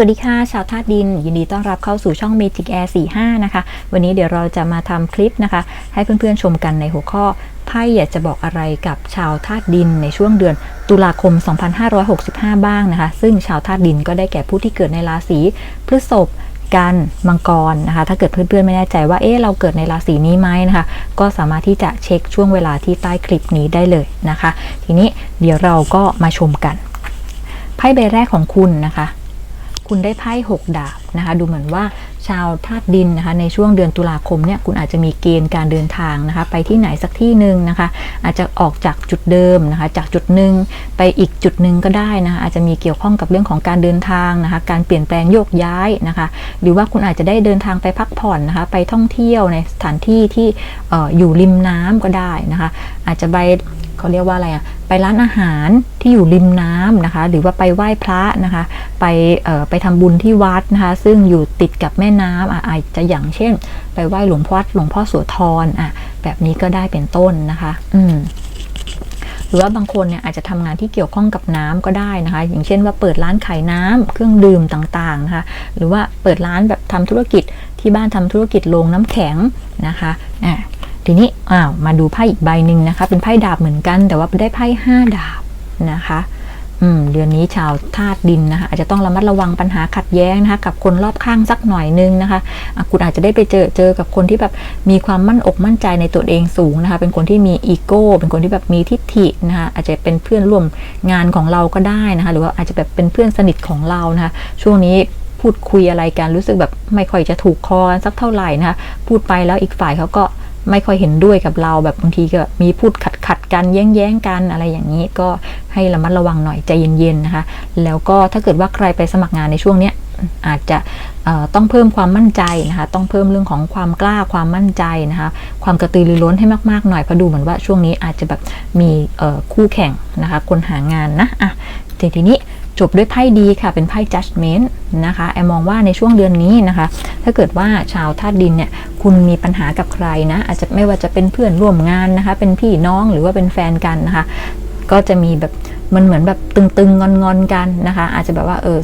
สวัสดีค่ะ ชาวธาตุดิน ยินดีต้อนรับเข้าสู่ช่อง Magic Air 45 นะคะ วันนี้เดี๋ยวเราจะมาทำคลิปนะคะ ให้เพื่อนๆชมกันในหัวข้อไพ่อยากจะบอกอะไรกับชาวธาตุดินในช่วงเดือนตุลาคม 2565 บ้างนะคะ ซึ่งชาวธาตุดินก็ได้แก่ผู้ที่เกิดในราศีพฤษภกันมังกรนะคะ ถ้าเกิดเพื่อนๆไม่แน่ใจว่าเอ๊ะเราเกิดในราศีนี้ไหมนะคะ ก็สามารถที่จะเช็คช่วงเวลาที่ใต้คลิปนี้ได้เลยนะคะ ทีนี้เดี๋ยวเราก็มาชมกันไพ่ใบแรกของคุณนะคะ คุณได้ไพ่6ดาบนะคะดูเหมือนว่าชาวธาตุดินนะคะในช่วงเดือนตุลาคมเนี่ยคุณอาจจะมีเกณฑ์การเดินทางนะคะไปที่ไหนสักที่หนึ่งนะคะอาจจะออกจากจุดเดิมนะคะจากจุดหนึ่งไปอีกจุดหนึ่งก็ได้นะคะอาจจะมีเกี่ยวข้องกับเรื่องของการเดินทางนะคะการเปลี่ยนแปลงโยกย้ายนะคะหรือว่าคุณอาจจะได้เดินทางไปพักผ่อนนะคะไปท่องเที่ยวในสถานที่ที่อออยู่ริมน้ำก็ได้นะคะอาจจะไป เขาเรียกว่าอะไรอะไปร้านอาหารที่อยู่ริมน้ำนะคะ หรือว่าไปไหว้พระนะคะ ไปเอ่อไปทำบุญที่วัดนะคะ ซึ่งอยู่ติดกับแม่น้ำอะอาจจะอย่างเช่น ไปไหว้หลวงพ่อหลวงพ่อโสธรอะแบบนี้ก็ได้เป็นต้นนะคะ อืมหรือว่าบางคนเนี่ยอาจจะทำงานที่เกี่ยวข้องกับน้ำก็ได้นะคะ อย่างเช่นว่าเปิดร้านขายน้ำเครื่องดื่มต่างๆนะคะ หรือว่าเปิดร้านแบบทำธุรกิจที่บ้านทำธุรกิจโรงน้ำแข็งนะคะอ่า ทีนี้อ้าวมาดูไพ่อีกใบหนึ่งนะคะ เป็นไพ่ดาบเหมือนกัน แต่ว่าได้ไพ่ห้าดาบนะคะอืมเดือนนี้ชาวธาตุดินนะคะอาจจะต้องระมัดระวังปัญหาขัดแย้งนะคะกับคนรอบข้างสักหน่อยนึงนะคะะคุณอาจจะได้ไปเจอเจอกับคนที่แบบมีความมั่นอกมั่นใจในตัวเองสูงนะคะ เป็นคนที่มีอีโก้ เป็นคนที่แบบมีทิฐินะคะอาจจะเป็นเพื่อนร่วมงานของเราก็ได้นะคะ หรือว่าอาจจะแบบเป็นเพื่อนสนิทของเรานะคะช่วงนี้พูดคุยอะไรกันรู้สึกแบบไม่ค่อยจะถูกคอสักเท่าไหร่นะคะพูดไปแล้วอีกฝ่ายเขาก็ ไม่ค่อยเห็นด้วยกับเราแบบบางทีก็มีพูดขัดขัดกันแย้งแย้งกันอะไรอย่างนี้ก็ให้ระมัดระวังหน่อยใจเย็นๆนะคะ แล้วก็ถ้าเกิดว่าใครไปสมัครงานในช่วงเนี้ยอาจจะต้องเพิ่มความมั่นใจนะคะ ต้องเพิ่มเรื่องของความกล้าความมั่นใจนะคะ ความกระตือรือร้นให้มากๆหน่อยเพราะดูเหมือนว่าช่วงนี้อาจจะแบบมีคู่แข่งนะคะ คนหางานนะอะทีทีนี้ จบด้วยไพ่ดีค่ะเป็นไพ่ judgment นะคะแอมมองว่าในช่วงเดือนนี้นะคะ ถ้าเกิดว่าชาวธาตุดินเนี่ยคุณมีปัญหากับใครนะ อาจจะไม่ว่าจะเป็นเพื่อนร่วมงานนะคะ เป็นพี่น้องหรือว่าเป็นแฟนกันนะคะ ก็จะมีแบบมันเหมือนแบบตึงๆงอนๆกันนะคะ อาจจะแบบว่าเออ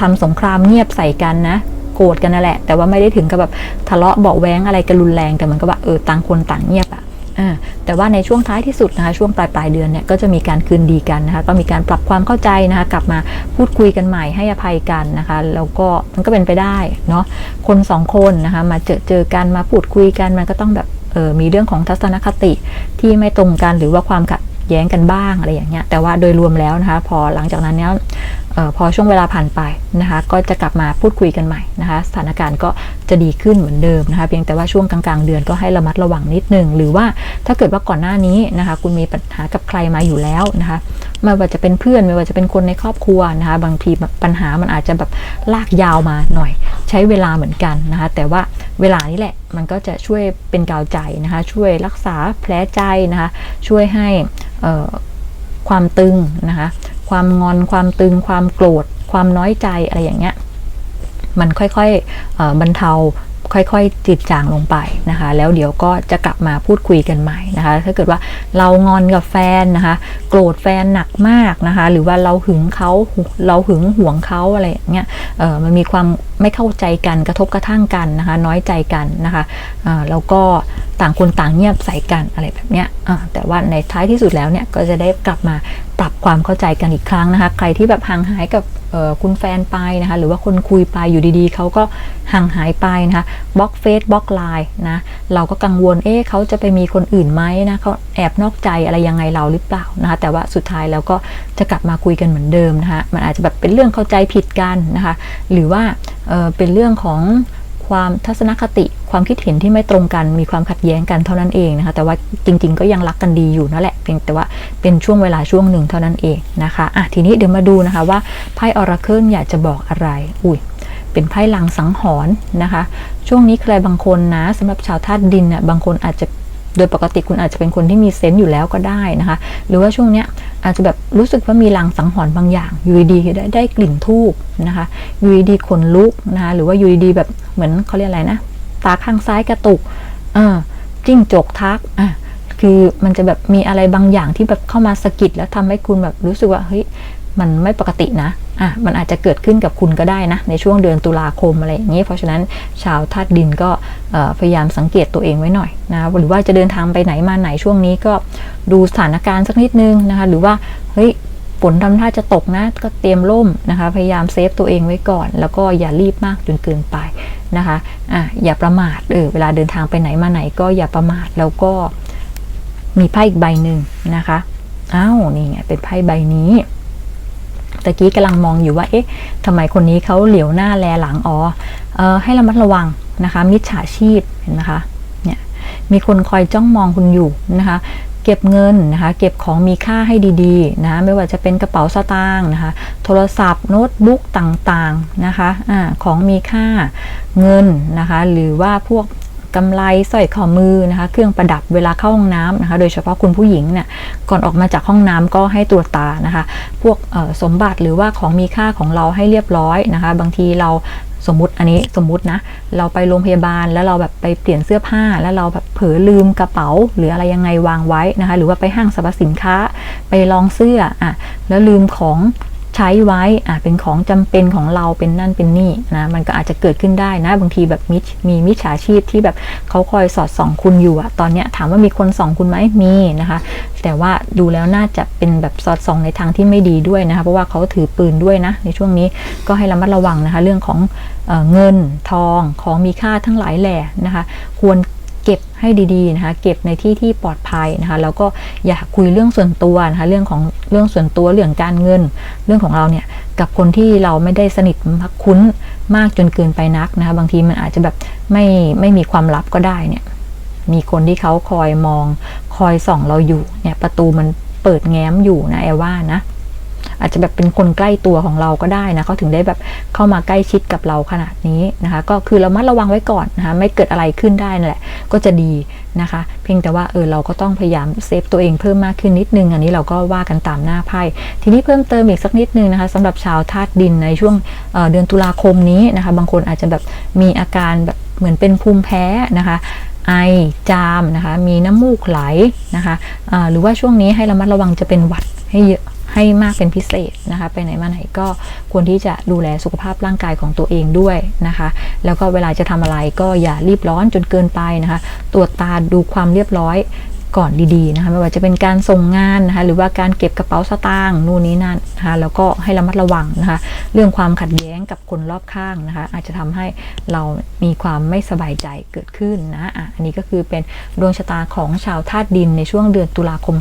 ทำสงครามเงียบใส่กันนะโกรธกันนั่นแหละ แต่ว่าไม่ได้ถึงกับแบบทะเลาะเบาแว้งอะไรกันรุนแรงแต่เหมือนกับว่าเออต่างคนต่างเงียบอะอ่า แต่ว่าในช่วงท้ายที่สุดนะคะช่วงปลายปลายเดือนเนี่ยก็จะมีการคืนดีกันนะคะก็มีการปรับความเข้าใจนะคะกลับมาพูดคุยกันใหม่ให้อภัยกันนะคะแล้วก็มันก็เป็นไปได้เนาะคนสองคนนะคะมาเจอเจอกันมาพูดคุยกันมันก็ต้องแบบเออมีเรื่องของทัศนคติที่ไม่ตรงกันหรือว่าความขัด แย้งกันบ้างอะไรอย่างเงี้ยแต่ว่าโดยรวมแล้วนะคะ พอหลังจากนั้นเนี่ยออพอช่วงเวลาผ่านไปนะคะ ก็จะกลับมาพูดคุยกันใหม่นะคะ สถานการณ์ก็จะดีขึ้นเหมือนเดิมนะคะ เพียงแต่ว่าช่วงกลางๆ เดือนก็ให้ระมัดระวังนิดนึง หรือว่าถ้าเกิดว่าก่อนหน้านี้นะคะ คุณมีปัญหากับใครมาอยู่แล้วนะคะไม่ว่าจะเป็นเพื่อนไม่ว่าจะเป็นคนในครอบครัวนะคะ บางทีปัญหามันอาจจะแบบลากยาวมาหน่อย ใช้เวลาเหมือนกันนะคะ แต่ว่าเวลานี้แหละมันก็จะช่วยเป็นกาวใจนะคะ ช่วยรักษาแผลใจนะคะ ช่วยให้ความตึงนะคะ ความงอนความตึง ความโกรธ ความน้อยใจอะไรอย่างเงี้ยมันค่อยๆเอ่อบรรเทา ค่อยๆจืดจางลงไปนะคะ แล้วเดี๋ยวก็จะกลับมาพูดคุยกันใหม่นะคะ ถ้าเกิดว่าเรางอนกับแฟนนะคะ โกรธแฟนหนักมากนะคะ หรือว่าเราหึงเขาเราหึงหวงเขาอะไรอย่างเงี้ยเออมันมีความไม่เข้าใจกันกระทบกระทั่งกันนะคะ น้อยใจกันนะคะอ่าแล้วก็ต่างคนต่างเงียบใส่กันอะไรแบบเนี้ยอ่าแต่ว่าในท้ายที่สุดแล้วเนี่ยก็จะได้กลับมาปรับความเข้าใจกันอีกครั้งนะคะ ใครที่แบบห่างหายกับ คุณแฟนไปนะคะ หรือว่าคนคุยไปอยู่ดีๆ เขาก็ห่างหายไปนะคะบล็อกเฟซบล็อกไลน์นะ เราก็กังวล เอ๊ะเขาจะไปมีคนอื่นไหมนะเขาแอบนอกใจอะไรยังไงเราหรือเปล่านะคะ แต่ว่าสุดท้ายแล้วก็จะกลับมาคุยกันเหมือนเดิมนะคะ มันอาจจะแบบเป็นเรื่องเข้าใจผิดกันนะคะ หรือว่าเเป็นเรื่องของ ความทัศนคติความคิดเห็นที่ไม่ตรงกันมีความขัดแย้งกันเท่านั้นเองนะคะแต่ว่าจริง ๆ ก็ยังรักกันดีอยู่นั่นแหละเพียงแต่ว่าเป็นช่วงเวลาช่วงหนึ่งเท่านั้นเองนะคะอะทีนี้เดี๋ยวมาดูนะคะว่าไพ่ออราเคิลอยากจะบอกอะไรอุ้ยเป็นไพ่ลังสังหรณ์นะคะ ช่วงนี้ใครบางคนนะสำหรับชาวธาตุดินเนี่ยบางคนอาจจะ โดยปกติคุณอาจจะเป็นคนที่มีเซนต์อยู่แล้วก็ได้นะคะ หรือว่าช่วงเนี้ยอาจจะแบบรู้สึกว่ามีลางสังหรณ์บางอย่างอยู่ดีได้ได้กลิ่นทูบนะคะอยู่ดีขนลุกนะคะหรือว่าอยู่ดีแบบเหมือนเขาเรียกอะไรนะ ตาข้างซ้ายกระตุกเออจิ้งจกทักอะคือมันจะแบบมีอะไรบางอย่างที่แบบเข้ามาสะกิดแล้วทำให้คุณแบบรู้สึกว่าเฮ้ย มันไม่ปกตินะอะมันอาจจะเกิดขึ้นกับคุณก็ได้นะ ในช่วงเดือนตุลาคมอะไรอย่างนี้ เพราะฉะนั้นชาวธาตุดินก็พยายามสังเกตตัวเองไว้หน่อยนะหรือว่าจะเดินทางไปไหนมาไหนช่วงนี้ก็ดูสถานการณ์สักนิดนึงนะคะหรือว่าเฮ้ยฝนทำท่าจะตกนะก็เตรียมร่มนะคะ พยายามเซฟตัวเองไว้ก่อน แล้วก็อย่ารีบมากจนเกินไปนะคะอะอย่าประมาทเออเวลาเดินทางไปไหนมาไหนก็อย่าประมาทแล้วก็มีไพ่อีกใบหนึ่งนะคะอ้าวนี่ไงเป็นไพ่ใบนี้ ตะกี้กำลังมองอยู่ว่า เอ๊ะทำไมคนนี้เขาเหลียวหน้าแลหลังอ๋อเออให้ระมัดระวังนะคะ มิจฉาชีพเห็นไหมคะเนี่ยมีคนคอยจ้องมองคุณอยู่นะคะ เก็บเงินนะคะ เก็บของมีค่าให้ดีๆนะไม่ว่าจะเป็นกระเป๋าสตางค์นะคะ โทรศัพท์โน้ตบุ๊กต่างๆนะคะอ่าของมีค่าเงินนะคะ หรือว่าพวก กำไรสร้อยข้อมือนะคะ เครื่องประดับเวลาเข้าห้องน้ำนะคะ โดยเฉพาะคุณผู้หญิงเนี่ยก่อนออกมาจากห้องน้ำก็ให้ตรวจตานะคะ พวกสมบัติหรือว่าของมีค่าของเราให้เรียบร้อยนะคะ บางทีเราสมมติอันนี้สมมตินะ เราไปโรงพยาบาลแล้วเราแบบไปเปลี่ยนเสื้อผ้า แล้วเราแบบเผลอลืมกระเป๋า หรืออะไรยังไงวางไว้นะคะ หรือว่าไปห้างสรรพสินค้าไปลองเสื้ออะแล้วลืมของ ช้ไว้อะเป็นของจำเป็นของเราเป็นนั่นเป็นนี่นะมันก็อาจจะเกิดขึ้นได้นะบางทีแบบมิจมีมิจฉาชีพที่แบบเขาคอยสอดส่องคุณอยู่อะตอนเนี้ยถามว่ามีคนส่องคุณไหมมีนะคะ แต่ว่าดูแล้วน่าจะเป็นแบบสอดส่องในทางที่ไม่ดีด้วยนะคะเพราะว่าเขาถือปืนด้วยนะในช่วงนี้ก็ให้ระมัดระวังนะคะเรื่องของเอเงินทองของมีค่าทั้งหลายแหล่นะคะ ควร เก็บให้ดีๆนะคะเก็บในที่ที่ปลอดภัยนะคะแล้วก็อย่าคุยเรื่องส่วนตัวนะคะเรื่องของเรื่องส่วนตัวเรื่องการเงิน เรื่องของเราเนี่ยกับคนที่เราไม่ได้สนิทมักคุ้นมากจนเกินไปนักนะคะบางทีมันอาจจะแบบไม่ไม่มีความลับก็ได้เนี่ยมีคนที่เขาคอยมอง คอยส่องเราอยู่เนี่ยประตูมันเปิดแง้มอยู่นะแอว่านะ อาจจะแบบเป็นคนใกล้ตัวของเราก็ได้นะเขาถึงได้แบบเข้ามาใกล้ชิดกับเราขนาดนี้นะคะ ก็คือเรามัดระวังไว้ก่อนนะคะไม่เกิดอะไรขึ้นได้นั่นแหละก็จะดีนะคะ เพียงแต่ว่าเออเราก็ต้องพยายามเซฟตัวเองเพิ่มมากขึ้นนิดนึง อันนี้เราก็ว่ากันตามหน้าไพ่ทีนี้เพิ่มเติมอีกสักนิดนึงนะคะสำหรับชาวธาตุดินในช่วงเเดือนตุลาคมนี้นะคะ บางคนอาจจะแบบมีอาการแบบเหมือนเป็นภูมิแพ้นะคะไอจามนะคะมีน้ำมูกไหลนะคะหรือว่าช่วงนี้ให้ระมัดระวังจะเป็นหวัดให้เยอะ ให้มากเป็นพิเศษนะคะ ไปไหนมาไหนก็ควรที่จะดูแลสุขภาพร่างกายของตัวเองด้วยนะคะ แล้วก็เวลาจะทำอะไรก็อย่ารีบร้อนจนเกินไปนะคะ ตรวจตาดูความเรียบร้อย ก่อนดีๆนะคะไม่ว่าจะเป็นการส่งงานนะคะหรือว่าการเก็บกระเป๋าสตางค์นู่นนี่นั่นนะคะแล้วก็ให้ระมัดระวังนะคะเรื่องความขัดแย้งกับคนรอบข้างนะคะอาจจะทำให้เรามีความไม่สบายใจเกิดขึ้นนะอะอันนี้ก็คือเป็นดวงชะตาของชาวธาตุดินในช่วงเดือนตุลาคม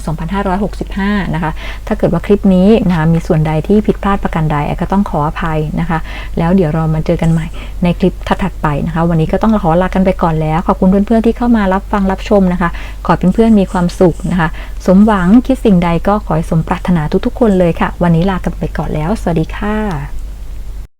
2565 นะคะถ้าเกิดว่าคลิปนี้นะคะมีส่วนใดที่ผิดพลาดประการใดก็ต้องขออภัยนะคะ แล้วเดี๋ยวเรามาเจอกันใหม่ในคลิปถัดๆไปนะคะ วันนี้ก็ต้องขอลากันไปก่อนแล้ว ขอบคุณเพื่อนๆที่เข้ามารับฟังรับชมนะคะขอให้เพื่อนๆมีความสุขนะคะ สมหวังคิดสิ่งใดก็ขอให้สมปรารถนาทุกๆ คนเลยค่ะ วันนี้ลากันไปก่อนแล้ว สวัสดีค่ะ